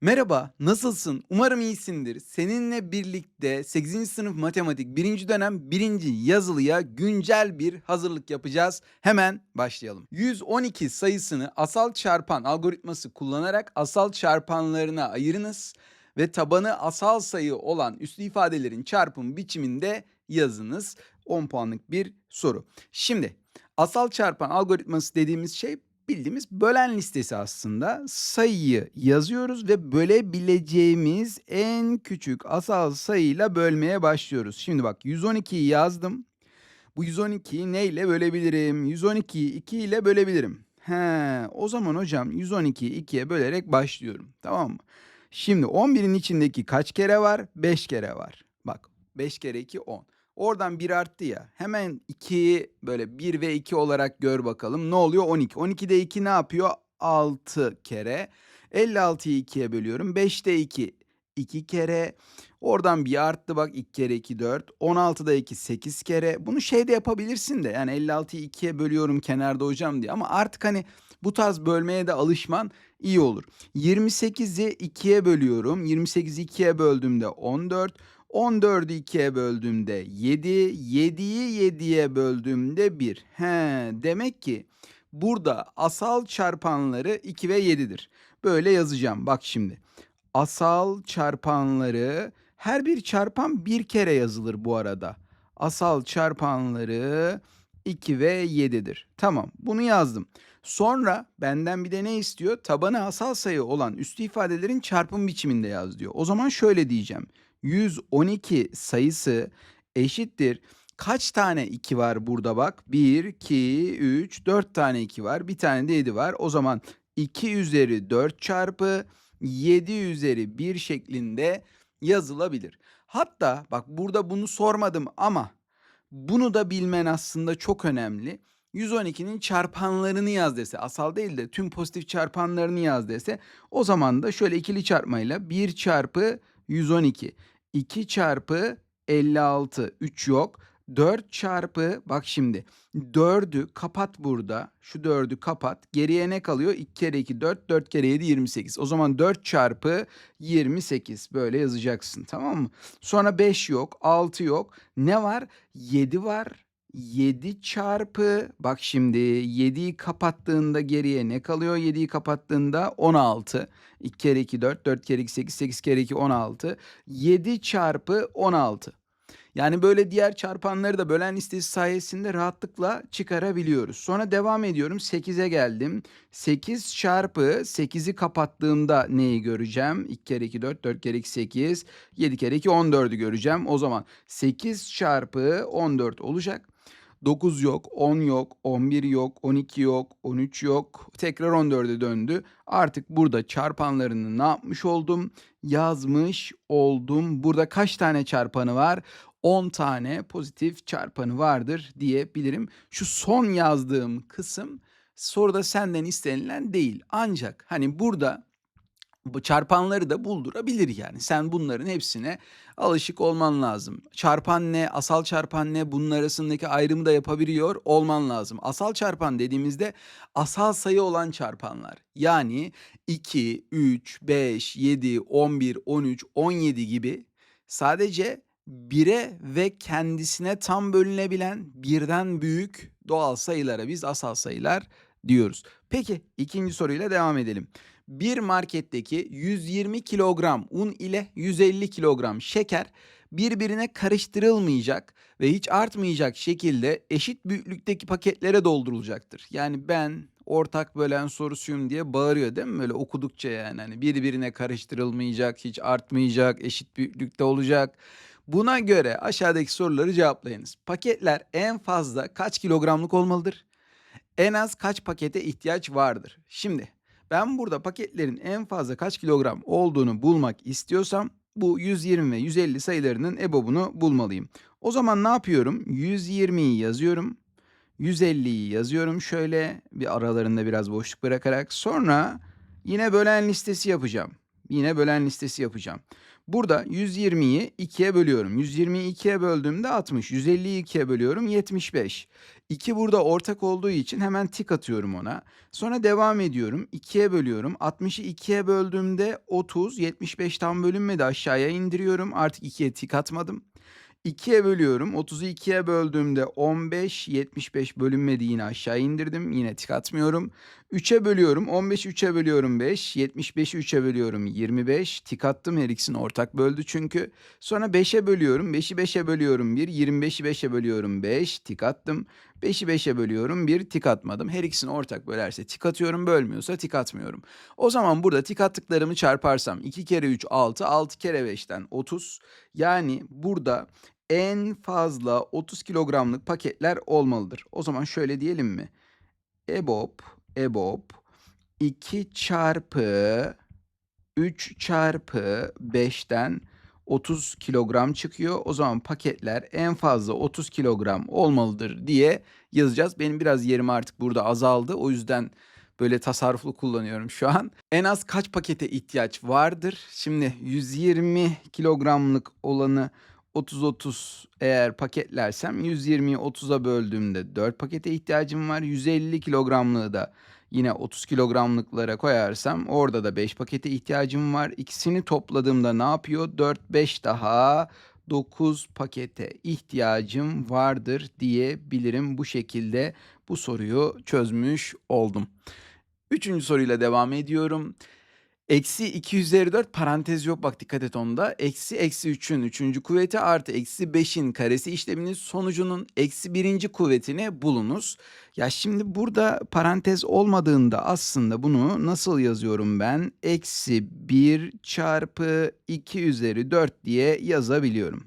Merhaba, nasılsın? Umarım iyisindir. Seninle birlikte 8. sınıf matematik 1. dönem 1. yazılıya güncel bir hazırlık yapacağız. Hemen başlayalım. 112 sayısını asal çarpan algoritması kullanarak asal çarpanlarına ayırınız ve tabanı asal sayı olan üslü ifadelerin çarpım biçiminde yazınız. 10 puanlık bir soru. Şimdi asal çarpan algoritması dediğimiz şey bildiğimiz bölen listesi aslında. Sayıyı yazıyoruz ve bölebileceğimiz en küçük asal sayıyla bölmeye başlıyoruz. Şimdi bak 112'yi yazdım. Bu 112'yi neyle bölebilirim? 112'yi 2 ile bölebilirim. He, o zaman hocam 112'yi 2'ye bölerek başlıyorum. Tamam mı? Şimdi 11'in içindeki kaç kere var? 5 kere var. Bak 5 kere 2 10. Oradan 1 arttı ya. Hemen 2'yi böyle 1 ve 2 olarak gör bakalım. Ne oluyor? 12. 12'de 2 ne yapıyor? 6 kere. 56'yı 2'ye bölüyorum. 5'te 2 2 kere. Oradan bir arttı bak 2 kere 2 4. 16'da 2 8 kere. Bunu şeyde yapabilirsin de yani 56'yı 2'ye bölüyorum kenarda hocam diye. Ama artık hani bu tarz bölmeye de alışman iyi olur. 28'i 2'ye bölüyorum. 28'i 2'ye böldüğümde 14. 14'ü 2'ye böldüğümde 7, 7'yi 7'ye böldüğümde 1. He, demek ki burada asal çarpanları 2 ve 7'dir. Böyle yazacağım. Bak şimdi. Asal çarpanları her bir çarpan bir kere yazılır bu arada. Asal çarpanları 2 ve 7'dir. Tamam, bunu yazdım. Sonra benden bir de ne istiyor? Tabanı asal sayı olan üstü ifadelerin çarpım biçiminde yaz diyor. O zaman şöyle diyeceğim. 112 sayısı eşittir. Kaç tane 2 var burada bak? 1, 2, 3, 4 tane 2 var. Bir tane de 7 var. O zaman 2 üzeri 4 çarpı 7 üzeri 1 şeklinde yazılabilir. Hatta bak burada bunu sormadım ama bunu da bilmen aslında çok önemli. 112'nin çarpanlarını yaz dese, asal değil de tüm pozitif çarpanlarını yaz dese, o zaman da şöyle ikili çarpmayla 1 çarpı 112, 2 çarpı 56, 3 yok. 4 çarpı bak şimdi 4'ü kapat burada. Şu 4'ü kapat. Geriye ne kalıyor? 2 kere 2 4, 4 kere 7 28. O zaman 4 çarpı 28 böyle yazacaksın tamam mı? Sonra 5 yok, 6 yok. Ne var? 7 var. 7 çarpı bak şimdi 7'yi kapattığında geriye ne kalıyor? 7'yi kapattığında 16. 2 kere 2 4, 4 kere 2 8, 8 kere 2 16. 7 çarpı 16. Yani böyle diğer çarpanları da bölen listesi sayesinde rahatlıkla çıkarabiliyoruz. Sonra devam ediyorum. 8'e geldim. 8 çarpı 8'i kapattığımda neyi göreceğim? 2 kere 2 4, 4 kere 2 8, 7 kere 2 14'ü göreceğim. O zaman 8 çarpı 14 olacak. 9 yok, 10 yok, 11 yok, 12 yok, 13 yok. Tekrar 14'e döndü. Artık burada çarpanlarını ne yapmış oldum? Yazmış oldum. Burada kaç tane çarpanı var? 10 tane pozitif çarpanı vardır diyebilirim. Şu son yazdığım kısım soruda senden istenilen değil. Ancak hani burada çarpanları da buldurabilir yani. Sen bunların hepsine alışık olman lazım. Çarpan ne, asal çarpan ne bunun arasındaki ayrımı da yapabiliyor olman lazım. Asal çarpan dediğimizde asal sayı olan çarpanlar. Yani 2, 3, 5, 7, 11, 13, 17 gibi sadece 1'e ve kendisine tam bölünebilen birden büyük doğal sayılara biz asal sayılar diyoruz. Peki ikinci soruyla devam edelim. Bir marketteki 120 kilogram un ile 150 kilogram şeker birbirine karıştırılmayacak ve hiç artmayacak şekilde eşit büyüklükteki paketlere doldurulacaktır. Yani ben ortak bölen sorusuyum diye bağırıyor değil mi böyle okudukça yani hani birbirine karıştırılmayacak, hiç artmayacak, eşit büyüklükte olacak. Buna göre aşağıdaki soruları cevaplayınız. Paketler en fazla kaç kilogramlık olmalıdır? En az kaç pakete ihtiyaç vardır? Şimdi ben burada paketlerin en fazla kaç kilogram olduğunu bulmak istiyorsam bu 120 ve 150 sayılarının EBOB'unu bulmalıyım. O zaman ne yapıyorum? 120'yi yazıyorum. 150'yi yazıyorum şöyle bir aralarında biraz boşluk bırakarak. Sonra yine bölen listesi yapacağım. Yine bölen listesi yapacağım. Burada 120'yi 2'ye bölüyorum. 120'yi 2'ye böldüğümde 60. 150'yi 2'ye bölüyorum 75. 2 burada ortak olduğu için hemen tik atıyorum ona. Sonra devam ediyorum. 2'ye bölüyorum. 60'ı 2'ye böldüğümde 30. 75 tam bölünmedi aşağıya indiriyorum. Artık 2'ye tik atmadım. 2'ye bölüyorum. 30'u 2'ye böldüğümde 15, 75 bölünmedi yine aşağı indirdim. Yine tik atmıyorum. 3'e bölüyorum. 15 3'e bölüyorum 5. 75'i 3'e bölüyorum 25. Tik attım her ikisini ortak böldü çünkü. Sonra 5'e bölüyorum. 5'i 5'e bölüyorum 1. 25'i 5'e bölüyorum 5. Tik attım. 5'i 5'e bölüyorum 1. Tik atmadım. Her ikisini ortak bölerse tik atıyorum. Bölmüyorsa tik atmıyorum. O zaman burada tik attıklarımı çarparsam 2 kere 3 6. 6 kere 5'ten 30. Yani burada en fazla 30 kilogramlık paketler olmalıdır. O zaman şöyle diyelim mi? EBOB, EBOB 2 çarpı 3 çarpı 5'ten 30 kilogram çıkıyor. O zaman paketler en fazla 30 kilogram olmalıdır diye yazacağız. Benim biraz yerim artık burada azaldı. O yüzden böyle tasarruflu kullanıyorum şu an. En az kaç pakete ihtiyaç vardır? Şimdi 120 kilogramlık olanı 30-30 eğer paketlersem 120'yi 30'a böldüğümde 4 pakete ihtiyacım var. 150 kilogramlığı da yine 30 kilogramlıklara koyarsam orada da 5 pakete ihtiyacım var. İkisini topladığımda ne yapıyor? 4 5 daha 9 pakete ihtiyacım vardır diyebilirim. Bu şekilde bu soruyu çözmüş oldum. Üçüncü soruyla devam ediyorum. Eksi 2 üzeri 4 parantez yok bak dikkat et onda. Eksi eksi 3'ün 3. kuvveti artı eksi 5'in karesi işleminin sonucunun eksi 1. kuvvetini bulunuz. Ya şimdi burada parantez olmadığında aslında bunu nasıl yazıyorum ben? Eksi 1 çarpı 2 üzeri 4 diye yazabiliyorum.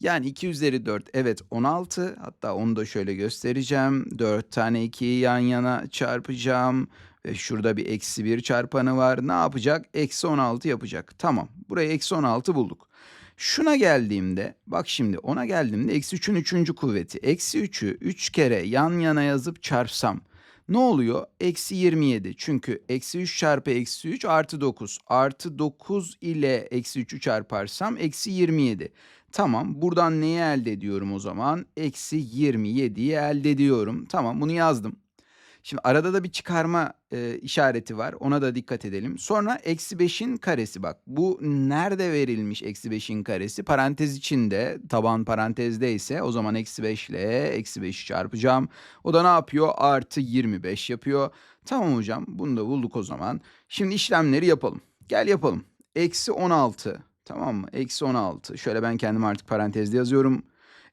Yani 2 üzeri 4 evet 16 hatta onu da şöyle göstereceğim. 4 tane 2'yi yan yana çarpacağım. Ve şurada bir eksi 1 çarpanı var. Ne yapacak? Eksi 16 yapacak. Tamam. Burayı eksi 16 bulduk. Şuna geldiğimde bak şimdi ona geldiğimde eksi 3'ün 3. kuvveti. Eksi 3'ü 3 kere yan yana yazıp çarpsam ne oluyor? Eksi 27. Çünkü eksi 3 çarpı eksi 3 artı 9. Artı 9 ile eksi 3'ü çarparsam eksi 27. Tamam buradan neyi elde ediyorum o zaman? Eksi 27'yi elde ediyorum. Tamam bunu yazdım. Şimdi arada da bir çıkarma e, işareti var. Ona da dikkat edelim. Sonra eksi 5'in karesi bak. Bu nerede verilmiş eksi 5'in karesi? Parantez içinde taban parantezdeyse o zaman eksi 5 ile eksi 5'i çarpacağım. O da ne yapıyor? Artı 25 yapıyor. Tamam hocam bunu da bulduk o zaman. Şimdi işlemleri yapalım. Gel yapalım. Eksi 16 tamam mı? Eksi 16. Şöyle ben kendim artık parantezde yazıyorum.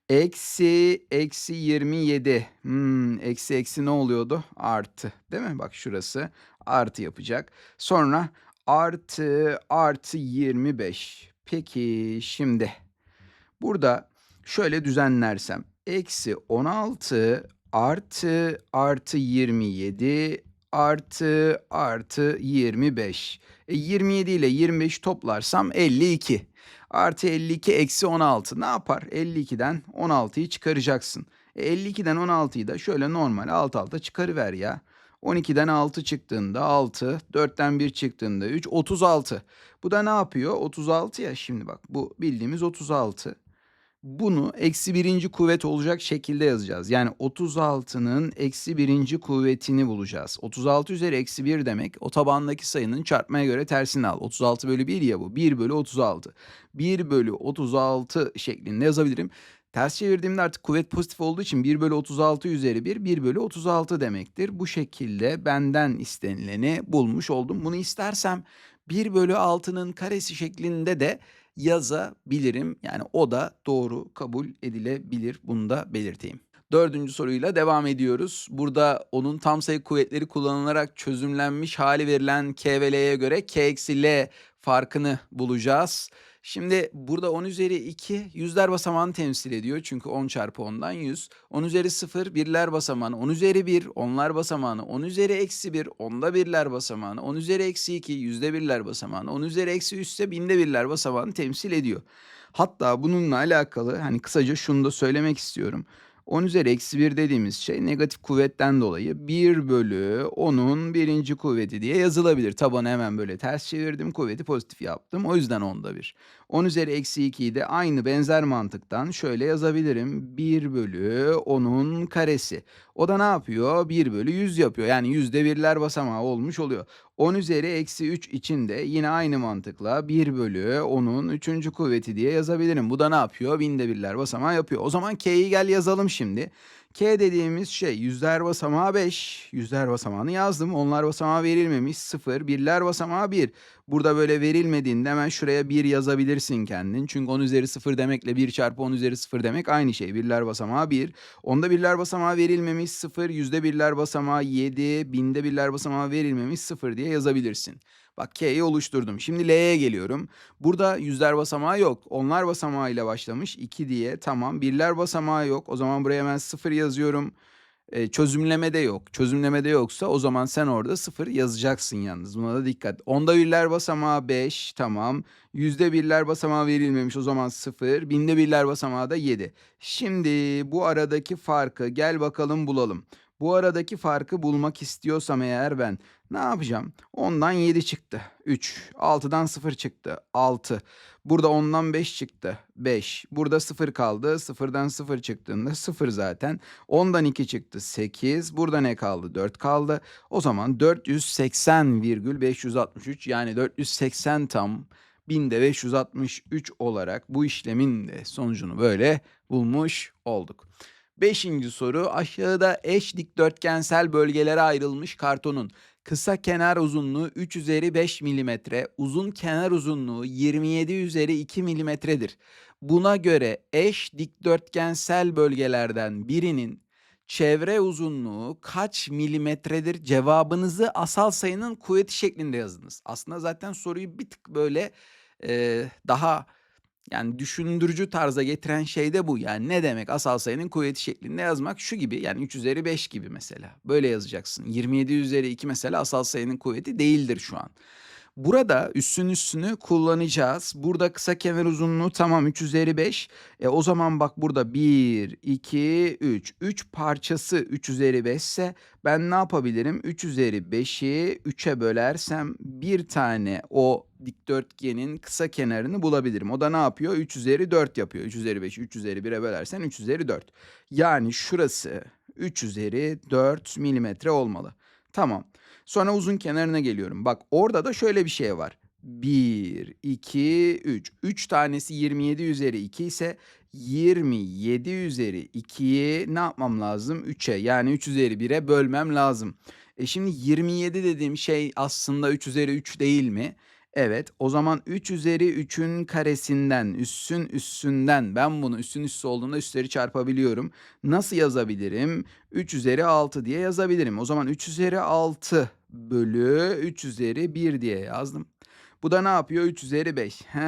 Eksi, eksi 27. Hmm, eksi eksi ne oluyordu? Artı. Değil mi? Bak şurası artı yapacak. Sonra artı, artı 25. Peki şimdi burada şöyle düzenlersem. Eksi 16 artı, artı 27 artı, artı 25. E, 27 ile 25 toplarsam 52. Artı 52 eksi 16 ne yapar? 52'den 16'yı çıkaracaksın. E 52'den 16'yı da şöyle normal alt alta çıkarıver ya. 12'den 6 çıktığında 6, 4'ten 1 çıktığında 3, 36. Bu da ne yapıyor? 36 ya şimdi bak bu bildiğimiz 36 bunu eksi birinci kuvvet olacak şekilde yazacağız. Yani 36'nın eksi birinci kuvvetini bulacağız. 36 üzeri eksi 1 demek o tabandaki sayının çarpmaya göre tersini al. 36 bölü 1 ya bu. 1 bölü 36. 1 bölü 36 şeklinde yazabilirim. Ters çevirdiğimde artık kuvvet pozitif olduğu için 1 bölü 36 üzeri 1, 1 bölü 36 demektir. Bu şekilde benden istenileni bulmuş oldum. Bunu istersem 1 bölü 6'nın karesi şeklinde de yazabilirim. Yani o da doğru kabul edilebilir. Bunu da belirteyim. Dördüncü soruyla devam ediyoruz. Burada onun tam sayı kuvvetleri kullanılarak çözümlenmiş hali verilen K ve L'ye göre K eksi L farkını bulacağız. Şimdi burada 10 üzeri 2 yüzler basamağını temsil ediyor. Çünkü 10 çarpı 10'dan 100. 10 üzeri 0 birler basamağını. 10 üzeri 1 onlar basamağını. 10 üzeri eksi 1 onda birler basamağını. 10 üzeri eksi 2 yüzde birler basamağını. 10 üzeri eksi 3 ise binde birler basamağını temsil ediyor. Hatta bununla alakalı hani kısaca şunu da söylemek istiyorum. 10 üzeri eksi 1 dediğimiz şey negatif kuvvetten dolayı 1 bölü 10'un birinci kuvveti diye yazılabilir. Tabanı hemen böyle ters çevirdim. Kuvveti pozitif yaptım. O yüzden onda 1. 10 üzeri eksi 2'yi de aynı benzer mantıktan şöyle yazabilirim. 1 bölü 10'un karesi. O da ne yapıyor? 1 bölü 100 yapıyor. Yani yüzde birler basamağı olmuş oluyor. 10 üzeri eksi 3 için de yine aynı mantıkla 1 bölü 10'un 3. kuvveti diye yazabilirim. Bu da ne yapıyor? Binde birler basamağı yapıyor. O zaman K'yi gel yazalım şimdi. K dediğimiz şey yüzler basamağı 5. Yüzler basamağını yazdım. Onlar basamağı verilmemiş 0. Birler basamağı 1. Burada böyle verilmediğinde hemen şuraya 1 yazabilirsin kendin. Çünkü 10 üzeri 0 demekle 1 çarpı 10 üzeri 0 demek aynı şey. Birler basamağı 1. Onda birler basamağı verilmemiş 0. Yüzde birler basamağı 7. Binde birler basamağı verilmemiş 0 diye yazabilirsin. Bak K'yi oluşturdum. Şimdi L'ye geliyorum. Burada yüzler basamağı yok. Onlar basamağı ile başlamış. 2 diye tamam. Birler basamağı yok. O zaman buraya hemen 0 yazıyorum. E, çözümlemede yok. Çözümlemede yoksa o zaman sen orada 0 yazacaksın yalnız. Buna da dikkat. Onda birler basamağı 5 tamam. Yüzde birler basamağı verilmemiş o zaman 0. Binde birler basamağı da 7. Şimdi bu aradaki farkı gel bakalım bulalım. Bu aradaki farkı bulmak istiyorsam eğer ben ne yapacağım? 10'dan 7 çıktı. 3. 6'dan 0 çıktı. 6. Burada 10'dan 5 çıktı. 5. Burada 0 kaldı. 0'dan 0 çıktığında 0 zaten. 10'dan 2 çıktı. 8. Burada ne kaldı? 4 kaldı. O zaman 480,563 yani 480 tam binde 563 olarak bu işlemin de sonucunu böyle bulmuş olduk. Beşinci soru aşağıda eş dikdörtgensel bölgelere ayrılmış kartonun kısa kenar uzunluğu 3 üzeri 5 milimetre, uzun kenar uzunluğu 27 üzeri 2 milimetredir. Buna göre eş dikdörtgensel bölgelerden birinin çevre uzunluğu kaç milimetredir? Cevabınızı asal sayının kuvveti şeklinde yazınız. Aslında zaten soruyu bir tık böyle e, daha yani düşündürücü tarza getiren şey de bu. Yani ne demek asal sayının kuvveti şeklinde yazmak? Şu gibi yani 3 üzeri 5 gibi mesela. Böyle yazacaksın. 27 üzeri 2 mesela asal sayının kuvveti değildir şu an. Burada üssün üssünü kullanacağız. Burada kısa kenar uzunluğu tamam 3 üzeri 5. E o zaman bak burada 1, 2, 3. 3 parçası 3 üzeri 5 ise ben ne yapabilirim? 3 üzeri 5'i 3'e bölersem bir tane o dikdörtgenin kısa kenarını bulabilirim. O da ne yapıyor? 3 üzeri 4 yapıyor. 3 üzeri 5'i 3 üzeri 1'e bölersen 3 üzeri 4. Yani şurası 3 üzeri 4 milimetre olmalı. Tamam. Sonra uzun kenarına geliyorum. Bak orada da şöyle bir şey var. 1, 2, 3. 3 tanesi 27 üzeri 2 ise 27 üzeri 2'yi ne yapmam lazım? 3'e yani 3 üzeri 1'e bölmem lazım. E şimdi 27 dediğim şey aslında 3 üzeri 3 değil mi? Evet o zaman 3 üzeri 3'ün karesinden üssün üssünden ben bunu üssün üssü olduğunda üstleri çarpabiliyorum. Nasıl yazabilirim? 3 üzeri 6 diye yazabilirim. O zaman 3 üzeri 6 bölü 3 üzeri 1 diye yazdım. Bu da ne yapıyor? 3 üzeri 5. He,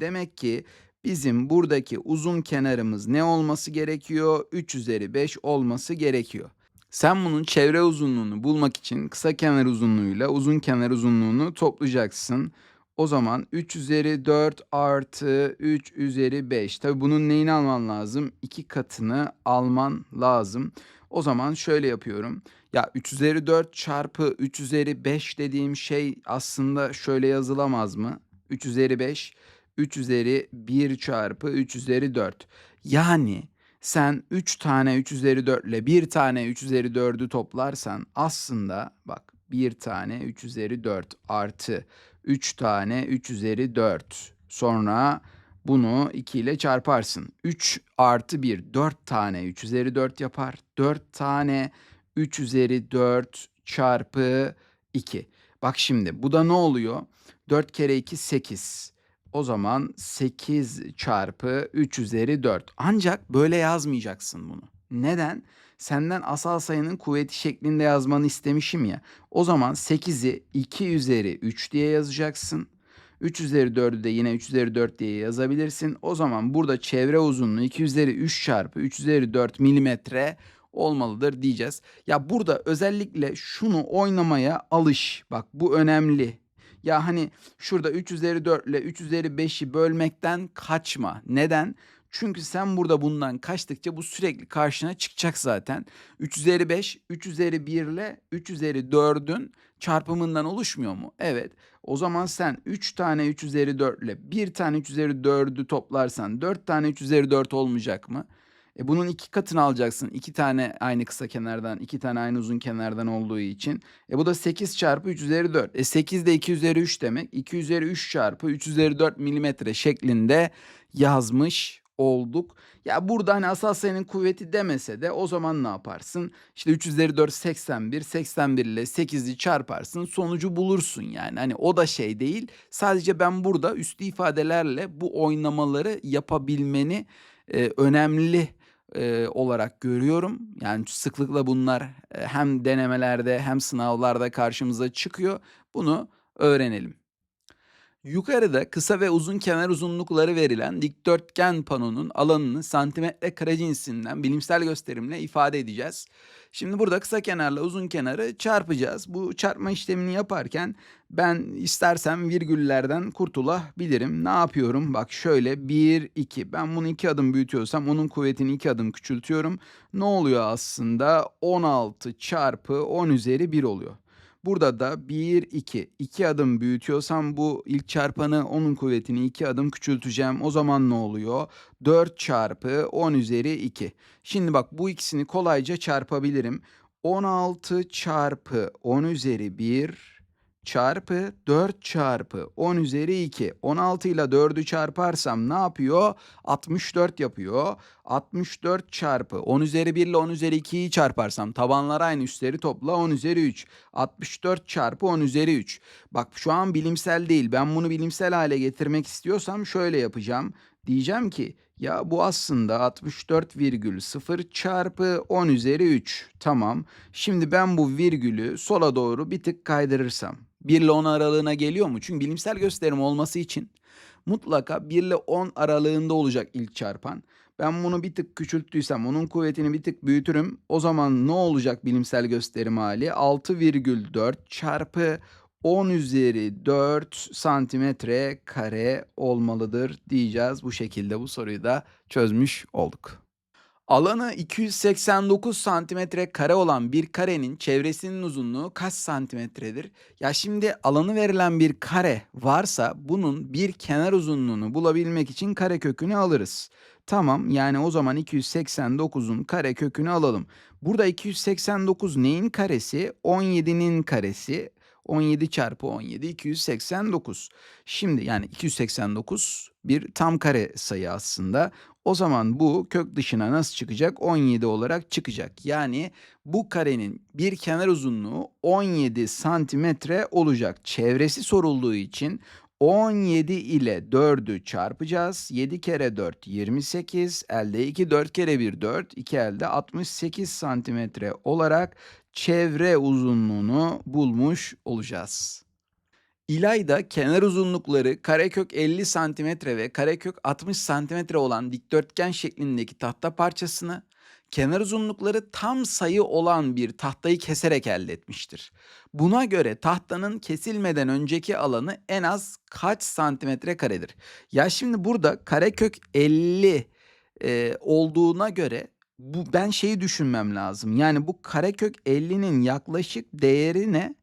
demek ki bizim buradaki uzun kenarımız ne olması gerekiyor? 3 üzeri 5 olması gerekiyor. Sen bunun çevre uzunluğunu bulmak için kısa kenar uzunluğuyla uzun kenar uzunluğunu toplayacaksın. O zaman 3 üzeri 4 artı 3 üzeri 5. Tabi bunun neyini alman lazım? 2 katını alman lazım. O zaman şöyle yapıyorum. Ya 3 üzeri 4 çarpı 3 üzeri 5 dediğim şey aslında şöyle yazılamaz mı? 3 üzeri 5, 3 üzeri 1 çarpı 3 üzeri 4. Yani sen 3 tane 3 üzeri 4 ile 1 tane 3 üzeri 4'ü toplarsan aslında bak 1 tane 3 üzeri 4 artı 3 tane 3 üzeri 4 sonra bunu 2 ile çarparsın. 3 artı 1 4 tane 3 üzeri 4 yapar. 4 tane 3 üzeri 4 çarpı 2. Bak şimdi bu da ne oluyor? 4 kere 2 8. O zaman 8 çarpı 3 üzeri 4. Ancak böyle yazmayacaksın bunu. Neden? Senden asal sayının kuvveti şeklinde yazmanı istemişim ya. O zaman 8'i 2 üzeri 3 diye yazacaksın. 3 üzeri 4'ü de yine 3 üzeri 4 diye yazabilirsin. O zaman burada çevre uzunluğu 2 üzeri 3 çarpı 3 üzeri 4 milimetre olmalıdır diyeceğiz. Ya burada özellikle şunu oynamaya alış. Bak bu önemli. Ya hani şurada 3 üzeri 4 ile 3 üzeri 5'i bölmekten kaçma. Neden? Çünkü sen burada bundan kaçtıkça bu sürekli karşına çıkacak zaten. 3 üzeri 5, 3 üzeri 1 ile 3 üzeri 4'ün çarpımından oluşmuyor mu? Evet. O zaman sen 3 tane 3 üzeri 4 ile 1 tane 3 üzeri 4'ü toplarsan 4 tane 3 üzeri 4 olmayacak mı? E bunun iki katını alacaksın. İki tane aynı kısa kenardan, iki tane aynı uzun kenardan olduğu için. E bu da 8 çarpı 3 üzeri 4. E 8 de 2 üzeri 3 demek. 2 üzeri 3 çarpı 3 üzeri 4 milimetre şeklinde yazmış olduk. Ya burada hani asal sayının kuvveti demese de o zaman ne yaparsın? İşte 3 üzeri 4 81, 81 ile 8'i çarparsın sonucu bulursun yani. Hani o da şey değil. Sadece ben burada üstü ifadelerle bu oynamaları yapabilmeni e, önemli e, olarak görüyorum. Yani sıklıkla bunlar e, hem denemelerde hem sınavlarda karşımıza çıkıyor. Bunu öğrenelim. Yukarıda kısa ve uzun kenar uzunlukları verilen dikdörtgen panonun alanını santimetre kare cinsinden bilimsel gösterimle ifade edeceğiz. Şimdi burada kısa kenarla uzun kenarı çarpacağız. Bu çarpma işlemini yaparken ben istersem virgüllerden kurtulabilirim. Ne yapıyorum? Bak şöyle 1, 2. Ben bunu 2 adım büyütüyorsam onun kuvvetini 2 adım küçültüyorum. Ne oluyor aslında? 16 çarpı 10 üzeri 1 oluyor. Burada da 1, 2. 2 adım büyütüyorsam bu ilk çarpanı onun kuvvetini 2 adım küçülteceğim. O zaman ne oluyor? 4 çarpı 10 üzeri 2. Şimdi bak bu ikisini kolayca çarpabilirim. 16 çarpı 10 üzeri 1 çarpı 4 çarpı 10 üzeri 2. 16 ile 4'ü çarparsam ne yapıyor? 64 yapıyor. 64 çarpı 10 üzeri 1 ile 10 üzeri 2'yi çarparsam tabanlar aynı üstleri topla 10 üzeri 3. 64 çarpı 10 üzeri 3. Bak şu an bilimsel değil. Ben bunu bilimsel hale getirmek istiyorsam şöyle yapacağım. Diyeceğim ki ya bu aslında 64,0 çarpı 10 üzeri 3. Tamam. Şimdi ben bu virgülü sola doğru bir tık kaydırırsam 1 ile 10 aralığına geliyor mu? Çünkü bilimsel gösterim olması için mutlaka 1 ile 10 aralığında olacak ilk çarpan. Ben bunu bir tık küçülttüysem onun kuvvetini bir tık büyütürüm. O zaman ne olacak bilimsel gösterim hali? 6,4 çarpı 10 üzeri 4 santimetre kare olmalıdır diyeceğiz. Bu şekilde bu soruyu da çözmüş olduk. Alanı 289 santimetre kare olan bir karenin çevresinin uzunluğu kaç santimetredir? Ya şimdi alanı verilen bir kare varsa bunun bir kenar uzunluğunu bulabilmek için kare kökünü alırız. Tamam yani o zaman 289'un kare kökünü alalım. Burada 289 neyin karesi? 17'nin karesi. 17 çarpı 17 289. Şimdi yani 289 bir tam kare sayı aslında. O zaman bu kök dışına nasıl çıkacak? 17 olarak çıkacak. Yani bu karenin bir kenar uzunluğu 17 santimetre olacak. Çevresi sorulduğu için 17 ile 4'ü çarpacağız. 7 kere 4 28. Elde 2 4 kere 1 4. 2 elde 68 santimetre olarak çevre uzunluğunu bulmuş olacağız. İlayda kenar uzunlukları karekök 50 santimetre ve karekök 60 santimetre olan dikdörtgen şeklindeki tahta parçasını kenar uzunlukları tam sayı olan bir tahtayı keserek elde etmiştir. Buna göre tahtanın kesilmeden önceki alanı en az kaç santimetre karedir? Ya şimdi burada karekök 50 e, olduğuna göre bu ben şeyi düşünmem lazım. Yani bu karekök 50'nin yaklaşık değeri ne?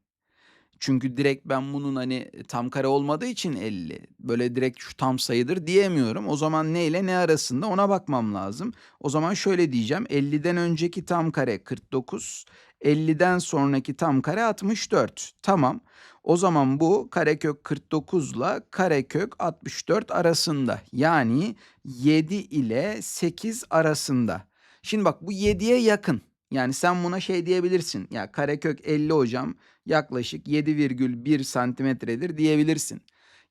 Çünkü direkt ben bunun hani tam kare olmadığı için 50. Böyle direkt şu tam sayıdır diyemiyorum. O zaman ne ile ne arasında ona bakmam lazım. O zaman şöyle diyeceğim. 50'den önceki tam kare 49. 50'den sonraki tam kare 64. Tamam. O zaman bu karekök 49 ile karekök 64 arasında. Yani 7 ile 8 arasında. Şimdi bak bu 7'ye yakın. Yani sen buna şey diyebilirsin. Ya karekök 50 hocam yaklaşık 7,1 santimetredir diyebilirsin.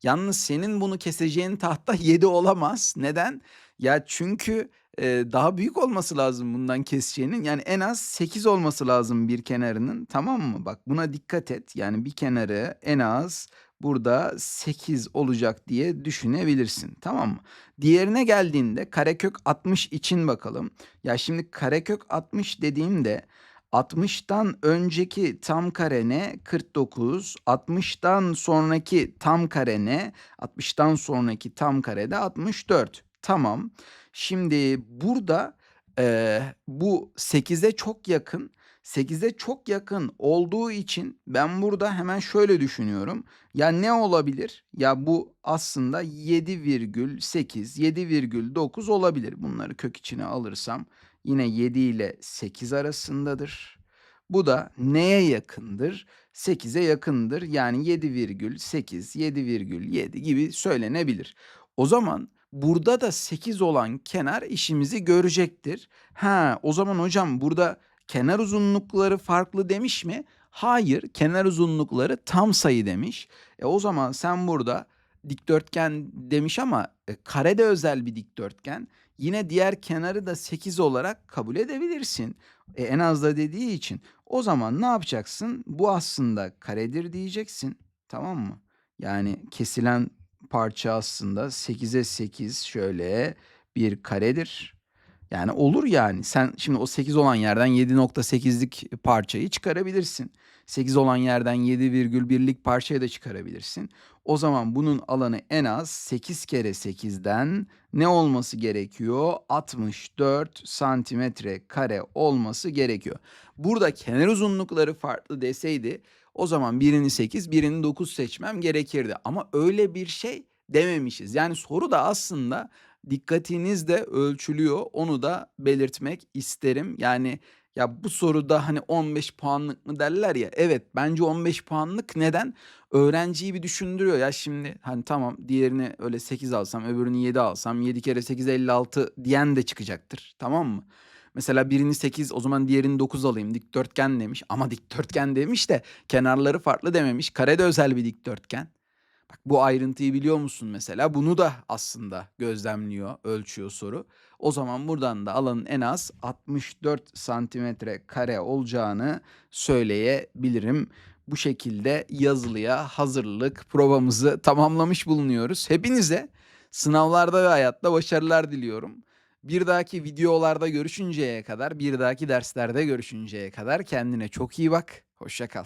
Yalnız senin bunu keseceğin tahta 7 olamaz. Neden? Ya çünkü e, daha büyük olması lazım bundan keseceğinin. Yani en az 8 olması lazım bir kenarının. Tamam mı? Bak buna dikkat et. Yani bir kenarı en az burada 8 olacak diye düşünebilirsin. Tamam mı? Diğerine geldiğinde karekök 60 için bakalım. Ya şimdi karekök 60 dediğimde 60'tan önceki tam kare ne? 49. 60'tan sonraki tam kare ne? 60'tan sonraki tam kare de 64. Tamam. Şimdi burada, eee, bu 8'e çok yakın. 8'e çok yakın olduğu için ben burada hemen şöyle düşünüyorum. Ya ne olabilir? Ya bu aslında 7,8, 7,9 olabilir. Bunları kök içine alırsam yine 7 ile 8 arasındadır. Bu da neye yakındır? 8'e yakındır. Yani 7,8, 7,7 gibi söylenebilir. O zaman burada da 8 olan kenar işimizi görecektir. Ha, o zaman hocam burada kenar uzunlukları farklı demiş mi? Hayır, kenar uzunlukları tam sayı demiş. E o zaman sen burada dikdörtgen demiş ama e, kare de özel bir dikdörtgen. Yine diğer kenarı da 8 olarak kabul edebilirsin. E, en az da dediği için. O zaman ne yapacaksın? Bu aslında karedir diyeceksin. Tamam mı? Yani kesilen parça aslında 8'e 8 şöyle bir karedir. Yani olur yani. Sen şimdi o 8 olan yerden 7.8'lik parçayı çıkarabilirsin. 8 olan yerden 7,1'lik parçayı da çıkarabilirsin. O zaman bunun alanı en az 8 kere 8'den ne olması gerekiyor? 64 santimetre kare olması gerekiyor. Burada kenar uzunlukları farklı deseydi o zaman birini 8, birini 9 seçmem gerekirdi. Ama öyle bir şey dememişiz. Yani soru da aslında dikkatiniz de ölçülüyor. Onu da belirtmek isterim. Yani ya bu soruda hani 15 puanlık mı derler ya. Evet bence 15 puanlık neden? Öğrenciyi bir düşündürüyor. Ya şimdi hani tamam diğerini öyle 8 alsam öbürünü 7 alsam 7 kere 8 56 diyen de çıkacaktır. Tamam mı? Mesela birini 8 o zaman diğerini 9 alayım dikdörtgen demiş. Ama dikdörtgen demiş de kenarları farklı dememiş. Kare de özel bir dikdörtgen. Bak bu ayrıntıyı biliyor musun mesela? Bunu da aslında gözlemliyor, ölçüyor soru. O zaman buradan da alanın en az 64 santimetre kare olacağını söyleyebilirim. Bu şekilde yazılıya hazırlık provamızı tamamlamış bulunuyoruz. Hepinize sınavlarda ve hayatta başarılar diliyorum. Bir dahaki videolarda görüşünceye kadar, bir dahaki derslerde görüşünceye kadar kendine çok iyi bak. Hoşça kal.